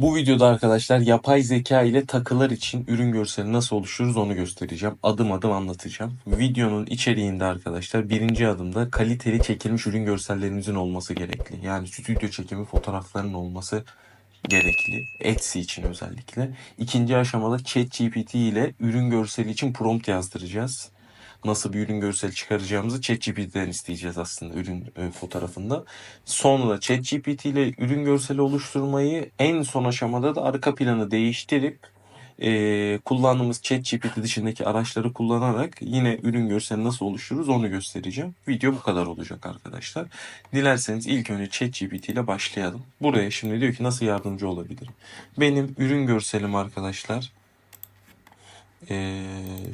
Bu videoda arkadaşlar yapay zeka ile takılar için ürün görseli nasıl oluştururuz onu göstereceğim. Adım adım anlatacağım. Videonun içeriğinde arkadaşlar birinci adımda kaliteli çekilmiş ürün görsellerinizin olması gerekli. Yani stüdyo çekimi fotoğrafların olması gerekli. Etsy için özellikle. İkinci aşamada ChatGPT ile ürün görseli için prompt yazdıracağız. Nasıl bir ürün görseli çıkaracağımızı ChatGPT'den isteyeceğiz aslında ürün e, fotoğrafında. Sonra ChatGPT ile ürün görseli oluşturmayı en son aşamada da arka planı değiştirip e, kullandığımız ChatGPT dışındaki araçları kullanarak yine ürün görseli nasıl oluştururuz onu göstereceğim. Video bu kadar olacak arkadaşlar. Dilerseniz ilk önce ChatGPT ile başlayalım. Buraya şimdi diyor ki nasıl yardımcı olabilirim? Benim ürün görselim arkadaşlar. Ee,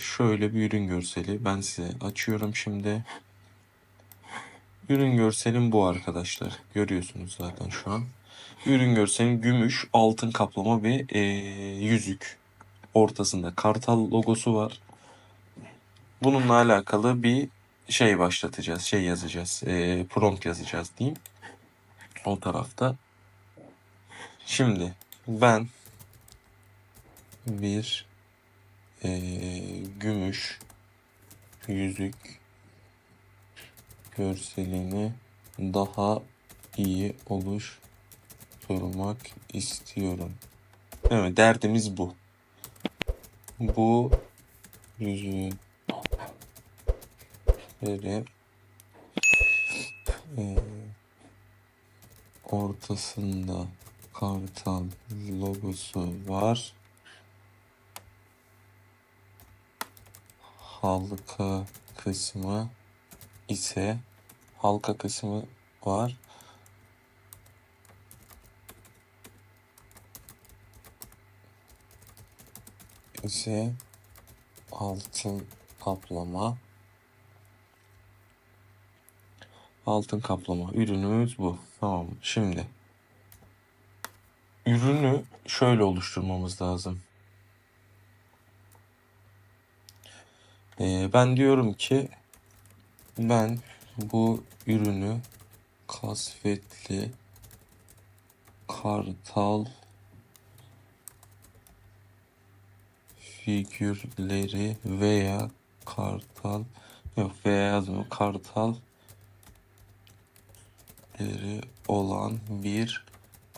şöyle bir ürün görseli. Ben size açıyorum şimdi. Ürün görselim bu arkadaşlar. Görüyorsunuz zaten şu an. Ürün görselim gümüş altın kaplama bir ee, yüzük. Ortasında kartal logosu var. Bununla alakalı bir şey başlatacağız. Şey yazacağız. ee, prompt yazacağız diyeyim. O tarafta. Şimdi ben bir ee, gümüş yüzük görselini daha iyi oluşturmak istiyorum. Evet derdimiz bu. Bu yüzüğün böyle ee, ortasında kartal logosu var. Halka kısmı ise halka kısmı var. ise altın kaplama altın kaplama ürünümüz bu. Tamam? Şimdi ürünü şöyle oluşturmamız lazım. Ee, ben diyorum ki ben bu ürünü kasvetli kartal figürleri veya kartal yok veya yazmıyor kartal olan bir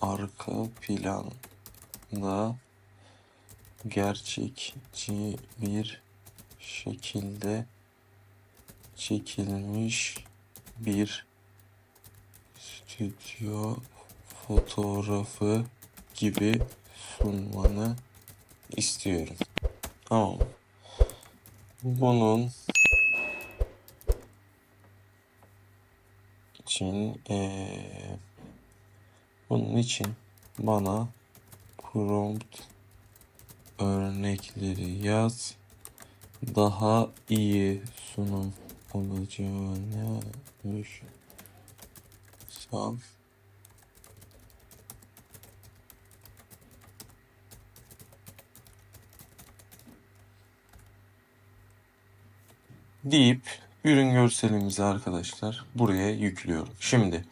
arka planda gerçekçi bir şekilde çekilmiş bir stüdyo fotoğrafı gibi sunmanı istiyorum. Tamam. Bunun için eee, bunun için bana prompt örnekleri yaz daha iyi sunum olacağını düşünsem deyip ürün görselimizi arkadaşlar buraya yüklüyorum. Şimdi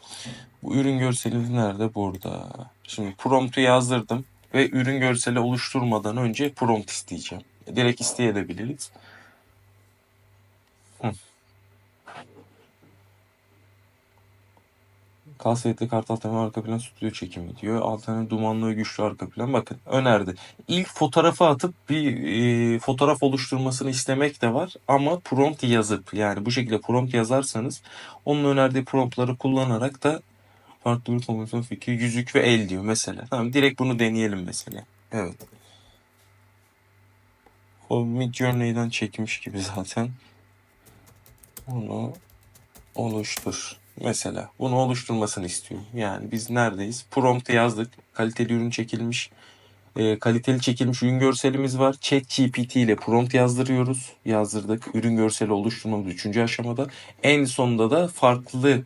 bu ürün görselimiz nerede? Burada. Şimdi prompt'u yazdırdım ve ürün görseli oluşturmadan önce prompt isteyeceğim. Direkt isteyebiliriz. Hı. Kasvetli Kartal tema arka plan stüdyo çekimi diyor. Alternatif dumanlı ve güçlü arka plan. Bakın önerdi. İlk fotoğrafı atıp bir e, fotoğraf oluşturmasını istemek de var. Ama prompt yazıp yani bu şekilde prompt yazarsanız onun önerdiği promptları kullanarak da farklı bir kombinasyon fikri yüzük ve el diyor mesela. Tamam direkt bunu deneyelim mesela. Evet. O Midjourney'den çekmiş gibi zaten. Bunu oluştur. Mesela bunu oluşturmasını istiyorum. Yani biz neredeyiz? Prompt'e yazdık. Kaliteli ürün çekilmiş. e, kaliteli çekilmiş ürün görselimiz var. ChatGPT ile prompt yazdırıyoruz. Yazdırdık. Ürün görseli oluşturmamız üçüncü aşamada. En sonunda da farklı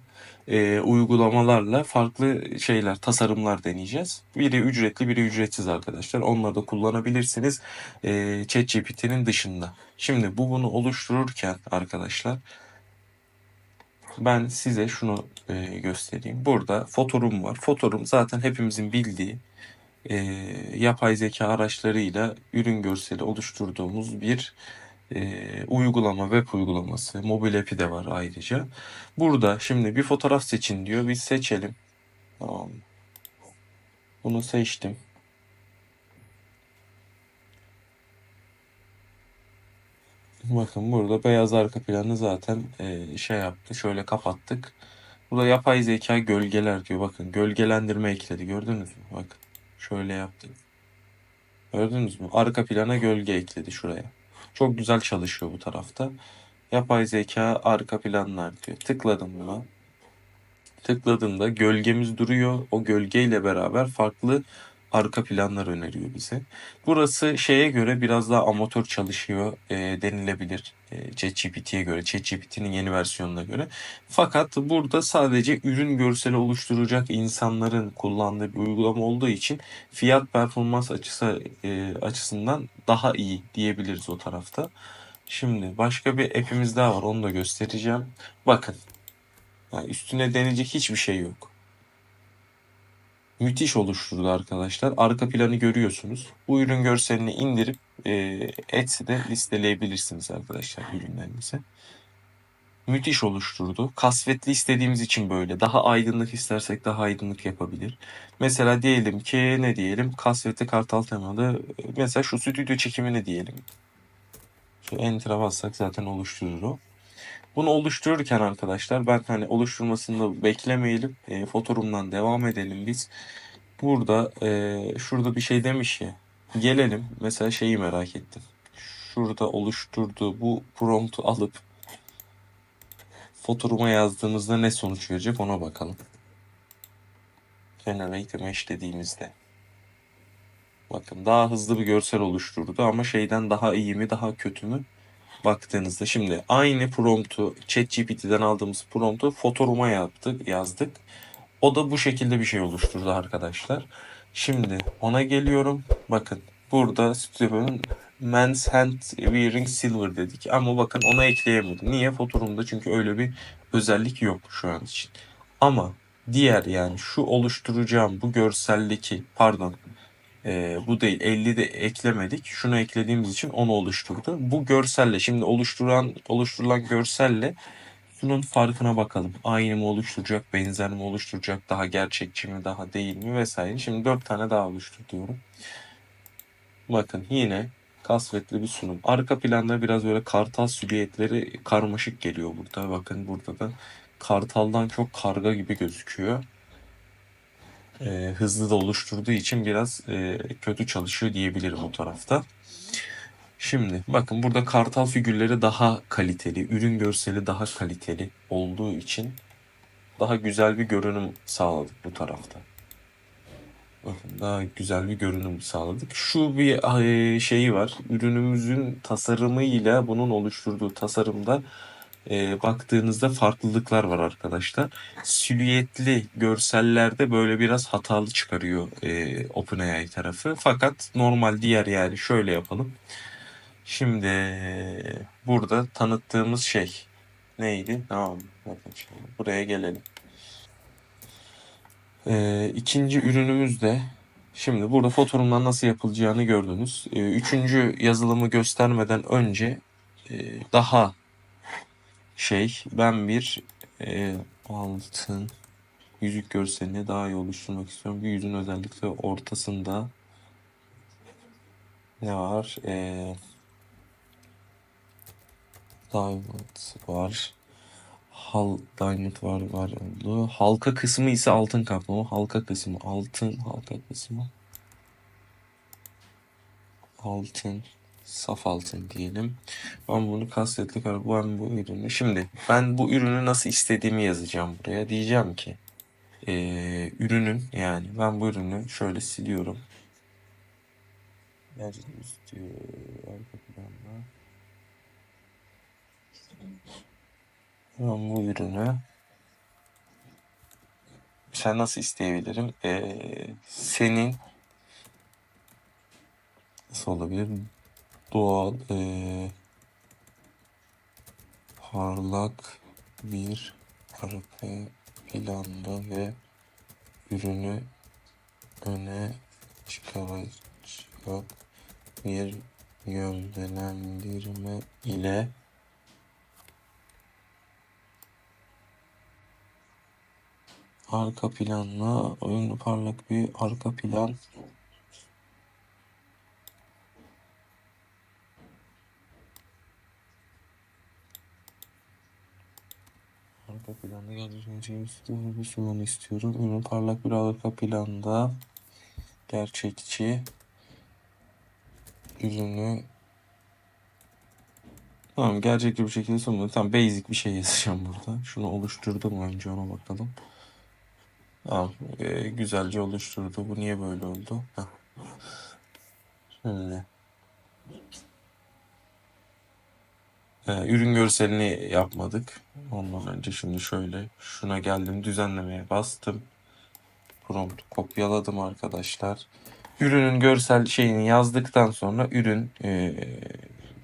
e, uygulamalarla farklı şeyler, tasarımlar deneyeceğiz. Biri ücretli, biri ücretsiz arkadaşlar. Onları da kullanabilirsiniz. E, ChatGPT'nin dışında. Şimdi bu bunu oluştururken arkadaşlar ben size şunu e, göstereyim. Burada fotorum var. Fotorum zaten hepimizin bildiği e, yapay zeka araçlarıyla ürün görseli oluşturduğumuz bir e, uygulama, web uygulaması, mobil app'i de var ayrıca. Burada şimdi bir fotoğraf seçin diyor. Biz seçelim. Tamam. Bunu seçtim. Bakın burada beyaz arka planı zaten e, şey yaptı. Şöyle kapattık. Burada yapay zeka gölgeler diyor. Bakın gölgelendirme ekledi. Gördünüz mü? Bakın. Şöyle yaptık. Gördünüz mü? Arka plana gölge ekledi şuraya. Çok güzel çalışıyor bu tarafta. Yapay zeka arka planlar diyor. Tıkladım buna. Tıkladığımda gölgemiz duruyor. O gölgeyle beraber farklı arka planlar öneriyor bize. Burası şeye göre biraz daha amatör çalışıyor e, denilebilir. E, ChatGPT'ye göre, ChatGPT'nin yeni versiyonuna göre. Fakat burada sadece ürün görseli oluşturacak insanların kullandığı bir uygulama olduğu için fiyat performans açısı e, açısından daha iyi diyebiliriz o tarafta. Şimdi başka bir app'imiz daha var. Onu da göstereceğim. Bakın. Yani üstüne denilecek hiçbir şey yok. Müthiş oluşturdu arkadaşlar. Arka planı görüyorsunuz. Bu ürün görselini indirip e, Etsy'de listeleyebilirsiniz arkadaşlar ürünlerinizi. Müthiş oluşturdu. Kasvetli istediğimiz için böyle. Daha aydınlık istersek daha aydınlık yapabilir. Mesela diyelim ki ne diyelim? Kasvetli kartal temalı. Mesela şu stüdyo çekimini diyelim. Şu enter'a bassak zaten oluşturur o. Bunu oluştururken arkadaşlar ben hani oluşturmasını beklemeyelim. E, fotorumdan devam edelim biz. Burada e, şurada bir şey demiş ya. Gelelim mesela şeyi merak ettim. Şurada oluşturduğu bu promptu alıp fotoruma yazdığımızda ne sonuç verecek ona bakalım. Generate image dediğimizde. Bakın daha hızlı bir görsel oluşturdu ama şeyden daha iyi mi daha kötü mü baktığınızda şimdi aynı promptu ChatGPT'den aldığımız promptu fotoruma yaptık, yazdık. O da bu şekilde bir şey oluşturdu arkadaşlar. Şimdi ona geliyorum. Bakın burada stüdyonun Men's Hand Wearing Silver dedik. Ama bakın ona ekleyemedim. Niye? Fotorumda çünkü öyle bir özellik yok şu an için. Ama diğer yani şu oluşturacağım bu görseldeki pardon ee, bu değil 50 de eklemedik. Şunu eklediğimiz için onu oluşturdu. Bu görselle şimdi oluşturan oluşturulan görselle şunun farkına bakalım. Aynı mı oluşturacak, benzer mi oluşturacak, daha gerçekçi mi, daha değil mi vesaire. Şimdi 4 tane daha oluştur diyorum. Bakın yine kasvetli bir sunum. Arka planda biraz böyle kartal silüetleri karmaşık geliyor burada. Bakın burada da kartaldan çok karga gibi gözüküyor e, hızlı da oluşturduğu için biraz e, kötü çalışıyor diyebilirim o tarafta. Şimdi bakın burada kartal figürleri daha kaliteli, ürün görseli daha kaliteli olduğu için daha güzel bir görünüm sağladık bu tarafta. Bakın daha güzel bir görünüm sağladık. Şu bir e, şeyi var. Ürünümüzün tasarımıyla bunun oluşturduğu tasarımda e, baktığınızda farklılıklar var arkadaşlar. Silüetli görsellerde böyle biraz hatalı çıkarıyor e, OpenAI tarafı. Fakat normal diğer yani şöyle yapalım. Şimdi burada tanıttığımız şey neydi? Tamam. Buraya gelelim. E, ikinci ürünümüz de Şimdi burada fotorumdan nasıl yapılacağını gördünüz. E, üçüncü yazılımı göstermeden önce e, daha şey ben bir e, altın yüzük görselini daha iyi oluşturmak istiyorum. Bir yüzün özellikle ortasında ne var? E, diamond var. Hal diamond var var oldu. Halka kısmı ise altın kaplama. Halka kısmı altın halka kısmı altın saf altın diyelim. Ben bunu kastetli ben bu ürünü. Şimdi ben bu ürünü nasıl istediğimi yazacağım buraya. Diyeceğim ki e, ürünün yani ben bu ürünü şöyle siliyorum. Ben bu ürünü sen nasıl isteyebilirim? E, senin nasıl olabilir? Doğal e, parlak bir arka planda ve ürünü öne çıkaracak bir gövdelendirme ile arka planla oyunlu parlak bir arka plan arka planda gerçekçi bir sunum istiyorum ürün parlak bir arka planda gerçekçi ürünü Tamam gerçekçi bir şekilde sunmadım. Tamam basic bir şey yazacağım burada. Şunu oluşturdum önce ona bakalım. Tamam e, güzelce oluşturdu. Bu niye böyle oldu? Heh. Şimdi. E, ürün görselini yapmadık. Ondan önce şimdi şöyle şuna geldim düzenlemeye bastım. Prompt kopyaladım arkadaşlar. Ürünün görsel şeyini yazdıktan sonra ürün e,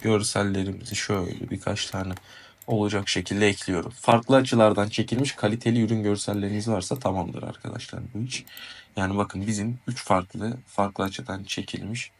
görsellerimizi şöyle birkaç tane olacak şekilde ekliyorum. Farklı açılardan çekilmiş kaliteli ürün görselleriniz varsa tamamdır arkadaşlar bu iş. Yani bakın bizim 3 farklı farklı açıdan çekilmiş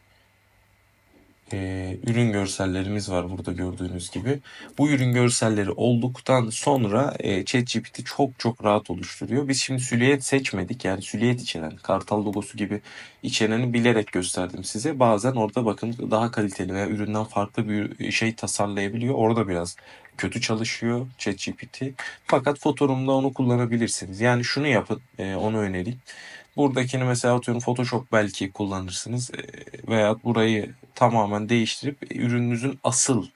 e, ürün görsellerimiz var burada gördüğünüz gibi. Bu ürün görselleri olduktan sonra e, ChatGPT çok çok rahat oluşturuyor. Biz şimdi süliyet seçmedik. Yani süliyet içeren, kartal logosu gibi içereni bilerek gösterdim size. Bazen orada bakın daha kaliteli veya üründen farklı bir şey tasarlayabiliyor. Orada biraz kötü çalışıyor ChatGPT. Fakat fotorumda onu kullanabilirsiniz. Yani şunu yapın, e, onu önereyim. Buradakini mesela atıyorum Photoshop belki kullanırsınız e, veya burayı tamamen değiştirip ürününüzün asıl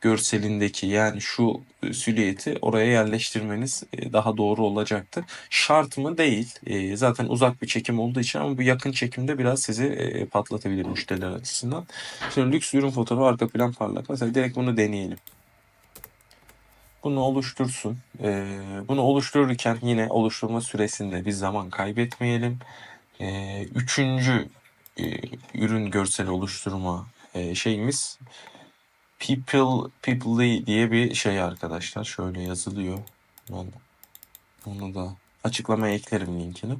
görselindeki yani şu silüeti oraya yerleştirmeniz e, daha doğru olacaktır. Şart mı? Değil. E, Zaten uzak bir çekim olduğu için ama bu yakın çekimde biraz sizi e, patlatabilir müşteriler açısından. Şimdi lüks ürün fotoğrafı arka plan parlak. Mesela direkt bunu deneyelim. Bunu oluştursun. Bunu oluştururken yine oluşturma süresinde bir zaman kaybetmeyelim. Üçüncü e, ürün görsel oluşturma e, şeyimiz People Peoply diye bir şey arkadaşlar. Şöyle yazılıyor. Onu da açıklamaya eklerim linkini.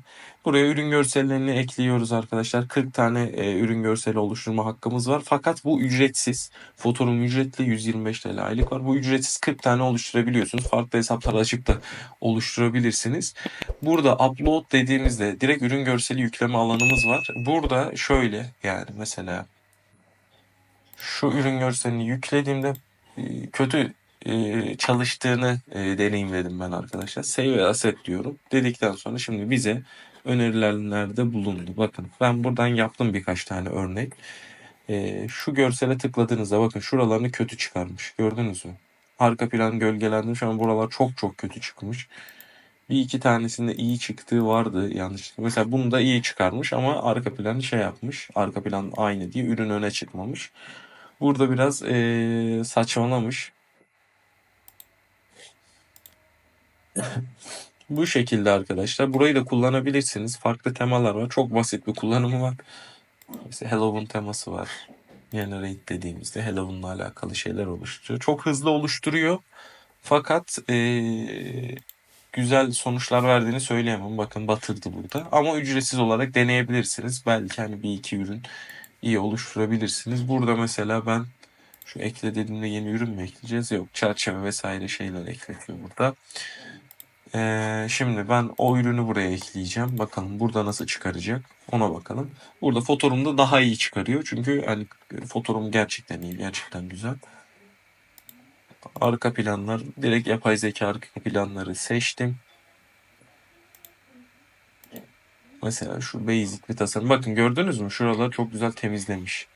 Buraya ürün görsellerini ekliyoruz arkadaşlar. 40 tane e, ürün görseli oluşturma hakkımız var. Fakat bu ücretsiz. Fotorum ücretli 125 TL aylık var. Bu ücretsiz 40 tane oluşturabiliyorsunuz. Farklı hesaplar açıp da oluşturabilirsiniz. Burada upload dediğimizde direkt ürün görseli yükleme alanımız var. Burada şöyle yani mesela şu ürün görselini yüklediğimde e, kötü çalıştığını e, deneyimledim ben arkadaşlar. Save asset diyorum. Dedikten sonra şimdi bize önerilerde bulundu. Bakın ben buradan yaptım birkaç tane örnek. E, şu görsele tıkladığınızda bakın şuralarını kötü çıkarmış. Gördünüz mü? Arka plan gölgelendirmiş ama buralar çok çok kötü çıkmış. Bir iki tanesinde iyi çıktığı vardı yanlışlıkla. Mesela bunu da iyi çıkarmış ama arka planı şey yapmış. Arka plan aynı diye ürün öne çıkmamış. Burada biraz e, saçmalamış. Bu şekilde arkadaşlar. Burayı da kullanabilirsiniz. Farklı temalar var. Çok basit bir kullanımı var. Mesela Halloween teması var. Generate dediğimizde Halloween'la alakalı şeyler oluşturuyor. Çok hızlı oluşturuyor. Fakat ee, güzel sonuçlar verdiğini söyleyemem. Bakın batırdı burada. Ama ücretsiz olarak deneyebilirsiniz. Belki hani bir iki ürün iyi oluşturabilirsiniz. Burada mesela ben şu ekle dediğimde yeni ürün mü ekleyeceğiz? Yok çerçeve vesaire şeyler ekletiyor burada. Ee, şimdi ben o ürünü buraya ekleyeceğim. Bakalım burada nasıl çıkaracak. Ona bakalım. Burada fotorumda daha iyi çıkarıyor. Çünkü hani fotorum gerçekten iyi. Gerçekten güzel. Arka planlar. Direkt yapay zeka arka planları seçtim. Mesela şu basic bir tasarım. Bakın gördünüz mü? Şuraları çok güzel temizlemiş.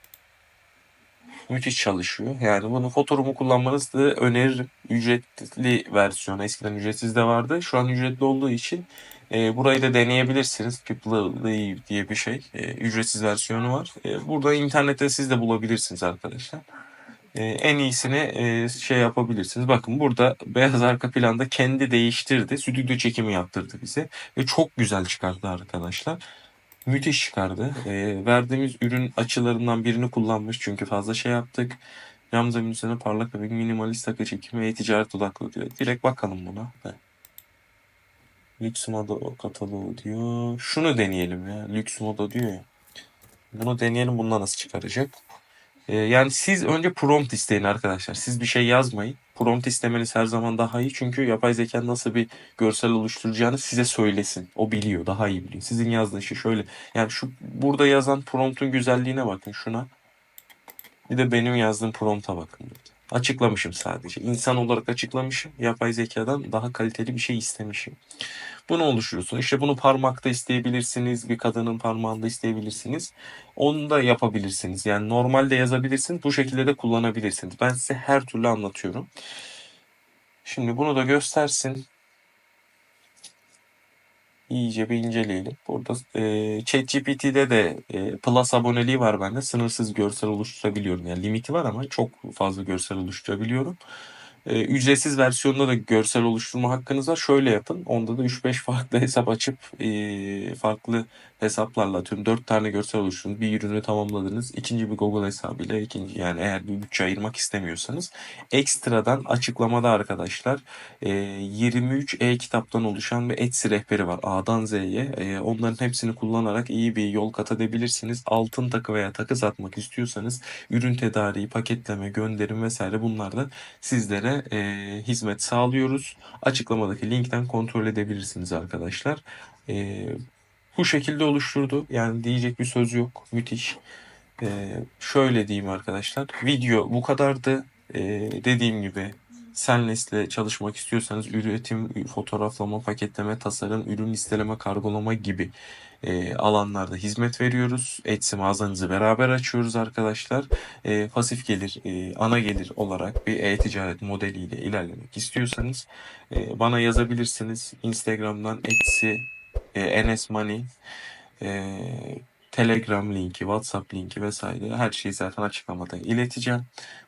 Müthiş çalışıyor. Yani bunu fotorumu kullanmanızı da öneririm. Ücretli versiyon. Eskiden ücretsiz de vardı. Şu an ücretli olduğu için e, burayı da deneyebilirsiniz. People diye bir şey. E, ücretsiz versiyonu var. E, burada internette siz de bulabilirsiniz arkadaşlar. E, en iyisini e, şey yapabilirsiniz. Bakın burada beyaz arka planda kendi değiştirdi. Stüdyo çekimi yaptırdı bize. Ve çok güzel çıkardı arkadaşlar. Müthiş çıkardı. E, verdiğimiz ürün açılarından birini kullanmış. Çünkü fazla şey yaptık. Cam zemin üzerine parlak ve minimalist takı çekimi ve ticaret odaklı diyor. Direkt bakalım buna. Lüks moda kataloğu diyor. Şunu deneyelim ya. Lüks moda diyor ya. Bunu deneyelim bundan nasıl çıkaracak. Ee, yani siz önce prompt isteyin arkadaşlar. Siz bir şey yazmayın. Prompt istemeniz her zaman daha iyi. Çünkü yapay zeka nasıl bir görsel oluşturacağını size söylesin. O biliyor. Daha iyi biliyor. Sizin yazdığınız şey şöyle. Yani şu burada yazan promptun güzelliğine bakın şuna. Bir de benim yazdığım prompta bakın. Açıklamışım sadece. İnsan olarak açıklamışım. Yapay zekadan daha kaliteli bir şey istemişim. Bunu oluşturuyorsun. İşte bunu parmakta isteyebilirsiniz. Bir kadının parmağında isteyebilirsiniz. Onu da yapabilirsiniz. Yani normalde yazabilirsiniz. Bu şekilde de kullanabilirsiniz. Ben size her türlü anlatıyorum. Şimdi bunu da göstersin. İyice bir inceleyelim. Burada e, ChatGPT'de de e, Plus aboneliği var bende. Sınırsız görsel oluşturabiliyorum. Yani limiti var ama çok fazla görsel oluşturabiliyorum. E, ücretsiz versiyonda da görsel oluşturma hakkınız var. Şöyle yapın. Onda da 3-5 farklı hesap açıp e, farklı hesaplarla atıyorum 4 tane görsel oluşturun. Bir ürünü tamamladınız. İkinci bir Google hesabıyla ikinci yani eğer bir bütçe ayırmak istemiyorsanız ekstradan açıklamada arkadaşlar e, 23 e-kitaptan oluşan bir Etsy rehberi var. A'dan Z'ye. E, onların hepsini kullanarak iyi bir yol kat edebilirsiniz. Altın takı veya takı satmak istiyorsanız ürün tedariği, paketleme, gönderim vesaire bunlardan sizlere e, hizmet sağlıyoruz. Açıklamadaki linkten kontrol edebilirsiniz arkadaşlar. E, bu şekilde oluşturdu. Yani diyecek bir söz yok. Müthiş. E, şöyle diyeyim arkadaşlar. Video bu kadardı. E, dediğim gibi Senles'le çalışmak istiyorsanız üretim, fotoğraflama, paketleme, tasarım, ürün listeleme, kargolama gibi e, alanlarda hizmet veriyoruz. Etsy mağazanızı beraber açıyoruz arkadaşlar. E, pasif gelir, e, ana gelir olarak bir e-ticaret modeliyle ilerlemek istiyorsanız e, bana yazabilirsiniz. Instagram'dan Etsy, e, Enes Money, e, Telegram linki, WhatsApp linki vesaire her şeyi zaten açıklamada ileteceğim.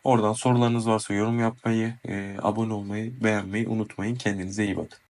Oradan sorularınız varsa yorum yapmayı, e, abone olmayı, beğenmeyi unutmayın. Kendinize iyi bakın.